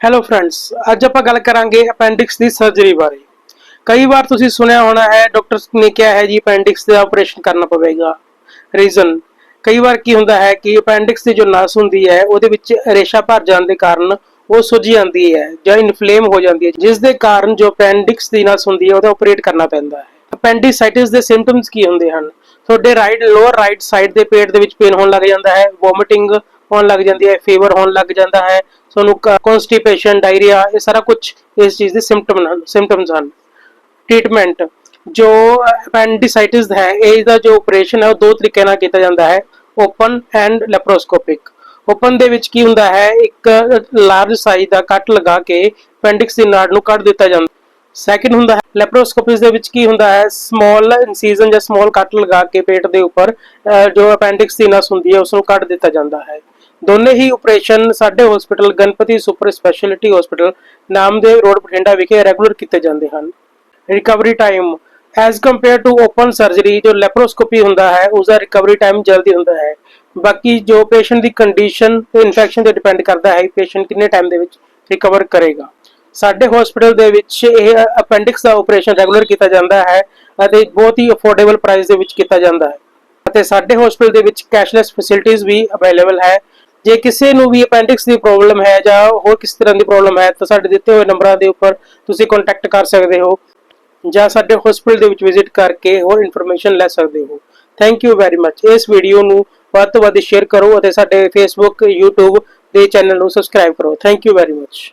Hello friends ਅੱਜ ਆਪਾਂ ਗੱਲ ਕਰਾਂਗੇ ਅਪੈਂਡਿਕਸ ਦੀ ਸਰਜਰੀ ਬਾਰੇ। ਕਈ ਵਾਰ ਤੁਸੀਂ ਸੁਣਿਆ ਹੋਣਾ ਹੈ ਡਾਕਟਰਸ ਨੇ ਕਿਹਾ ਹੈ ਜੀ ਅਪੈਂਡਿਕਸ ਦਾ ਆਪਰੇਸ਼ਨ ਕਰਨਾ ਪਵੇਗਾ। ਰੀਜ਼ਨ ਕਈ ਵਾਰ ਕੀ ਹੁੰਦਾ ਹੈ ਕਿ ਅਪੈਂਡਿਕਸ ਦੀ ਜੋ ਨਸ ਹੁੰਦੀ ਹੈ, ਉਹਦੇ ਵਿੱਚ ਰੇਸ਼ਾ ਭਰ ਜਾਣ ਦੇ ਕਾਰਨ ਉਹ ਸੁੱਜ ਜਾਂਦੀ ਹੈ ਜਾਂ ਇਨਫਲੇਮ ਹੋ ਜਾਂਦੀ ਹੈ, ਜਿਸ ਦੇ ਕਾਰਨ ਜੋ ਅਪੈਂਡਿਕਸ ਦੀ ਨਸ ਹੁੰਦੀ ਹੈ, ਉਹਦਾ ਆਪਰੇਟ ਕਰਨਾ ਪੈਂਦਾ ਹੈ। ਅਪੈਂਡਿਸਾਈਟਿਸ ਦੇ ਸਿੰਪਟਮਸ ਕੀ ਹੁੰਦੇ ਹਨ? ਤੁਹਾਡੇ ਰਾਈਟ ਲੋਅਰ ਰਾਈਟ ਸਾਈਡ ਦੇ ਪੇਟ ਦੇ ਵਿੱਚ ਪੇਨ ਹੋਣ ਲੱਗ ਜਾਂਦਾ ਹੈ ਵੋਮਿਟਿੰਗ ਹੋਣ ਲੱਗ ਜਾਂਦੀ ਹੈ ਫੀਵਰ ਹੋਣ ਲੱਗ ਜਾਂਦਾ ਹੈ, ਤੁਹਾਨੂੰ ਕਨਸਟੀਪੇਸ਼ਨ ਡਾਇਰੀਆ ਇਹ ਸਾਰਾ ਕੁਝ ਇਸ ਚੀਜ਼ ਦੇ ਸਿੰਪਟਮ ਸਿੰਪਟਮਸ ਹਨ। ਟ੍ਰੀਟਮੈਂਟ ਜੋ appendicitis ਹੈ, ਇਹ ਦਾ ਜੋ ਆਪਰੇਸ਼ਨ ਹੈ, ਉਹ ਦੋ ਤਰੀਕੇ ਨਾਲ ਕੀਤਾ ਜਾਂਦਾ ਹੈ ਓਪਨ ਐਂਡ ਲੈਪਰੋਸਕੋਪਿਕ ਓਪਨ ਦੇ ਵਿੱਚ ਕੀ ਹੁੰਦਾ ਹੈ, ਇੱਕ ਲਾਰਜ ਸਾਈਜ਼ ਦਾ ਕੱਟ ਲਗਾ ਕੇ appendix ਦੀ ਨਾੜ ਨੂੰ ਕੱਟ ਦਿੱਤਾ ਜਾਂਦਾ। ਸੈਕਿੰਡ ਹੁੰਦਾ ਹੈ ਲੈਪਰੋਸਕੋਪਿਸ ਦੇ ਵਿੱਚ ਕੀ ਹੁੰਦਾ ਹੈ ਸਮਾਲ ਇਨਸੀਜ਼ਨ ਜਾਂ ਸਮਾਲ ਕੱਟ ਲਗਾ ਕੇ ਪੇਟ ਦੇ ਉੱਪਰ ਜੋ appendix ਦੀ ਨਸ ਹੁੰਦੀ ਹੈ ਉਸ ਨੂੰ ਕੱਟ ਦਿੱਤਾ ਜਾਂਦਾ ਹੈ। ਦੋਨੇ ਹੀ ਆਪਰੇਸ਼ਨ ਸਾਡੇ hospital Ganpati super speciality hospital Namdev road Bathinda ਵਿਖੇ ਰੈਗੂਲਰ ਕੀਤੇ ਜਾਂਦੇ ਹਨ। Recovery time as compare to open surgery ਜੋ ਲੈਪਰੋਸਕੋਪੀ ਹੁੰਦਾ ਹੈ ਉਸ ਦਾ ਰਿਕਵਰੀ ਟਾਈਮ ਜਲਦੀ ਹੁੰਦਾ ਹੈ। ਬਾਕੀ ਜੋ ਪੇਸ਼ੈਂਟ ਦੀ ਕੰਡੀਸ਼ਨ ਤੇ ਇਨਫੈਕਸ਼ਨ ਤੇ ਡਿਪੈਂਡ ਕਰਦਾ ਹੈ ਪੇਸ਼ੈਂਟ ਕਿੰਨੇ ਟਾਈਮ ਦੇ ਵਿੱਚ ਰਿਕਵਰ ਕਰੇਗਾ। ਸਾਡੇ ਹਸਪੀਟਲ ਦੇ ਵਿੱਚ ਇਹ ਅਪੈਂਡਿਕਸ ਦਾ ਆਪਰੇਸ਼ਨ ਰੈਗੂਲਰ ਕੀਤਾ ਜਾਂਦਾ ਹੈ ਅਤੇ ਬਹੁਤ ਹੀ ਅਫੋਰਡੇਬਲ ਪ੍ਰਾਈਸ ਦੇ ਵਿੱਚ ਕੀਤਾ ਜਾਂਦਾ ਹੈ। ਅਤੇ ਸਾਡੇ ਹਸਪੀਟਲ ਦੇ ਵਿੱਚ ਕੈਸ਼ਲੈਸ ਫੈਸਿਲਿਟੀਆਂ ਵੀ ਅਵੇਲੇਬਲ ਹੈ। ਜੇ ਕਿਸੇ ਨੂੰ ਵੀ ਅਪੈਂਡਿਕਸ ਦੀ ਪ੍ਰੋਬਲਮ ਹੈ ਜਾਂ ਹੋਰ ਕਿਸੇ ਤਰ੍ਹਾਂ ਦੀ ਪ੍ਰੋਬਲਮ ਹੈ, ਤਾਂ ਸਾਡੇ ਦਿੱਤੇ ਹੋਏ ਨੰਬਰਾਂ ਦੇ ਉੱਪਰ ਤੁਸੀਂ ਕੰਟੈਕਟ ਕਰ ਸਕਦੇ ਹੋ ਜਾਂ ਸਾਡੇ ਹਸਪੀਟਲ ਦੇ ਵਿੱਚ ਵਿਜ਼ਿਟ ਕਰਕੇ ਹੋਰ ਇਨਫੋਰਮੇਸ਼ਨ ਲੈ ਸਕਦੇ ਹੋ। ਥੈਂਕ ਯੂ ਵੈਰੀ ਮੱਚ ਇਸ ਵੀਡੀਓ ਨੂੰ ਵੱਧ ਤੋਂ ਵੱਧ ਸ਼ੇਅਰ ਕਰੋ ਅਤੇ ਸਾਡੇ ਫੇਸਬੁੱਕ YouTube ਦੇ ਚੈਨਲ ਨੂੰ ਸਬਸਕ੍ਰਾਈਬ ਕਰੋ। Thank you very much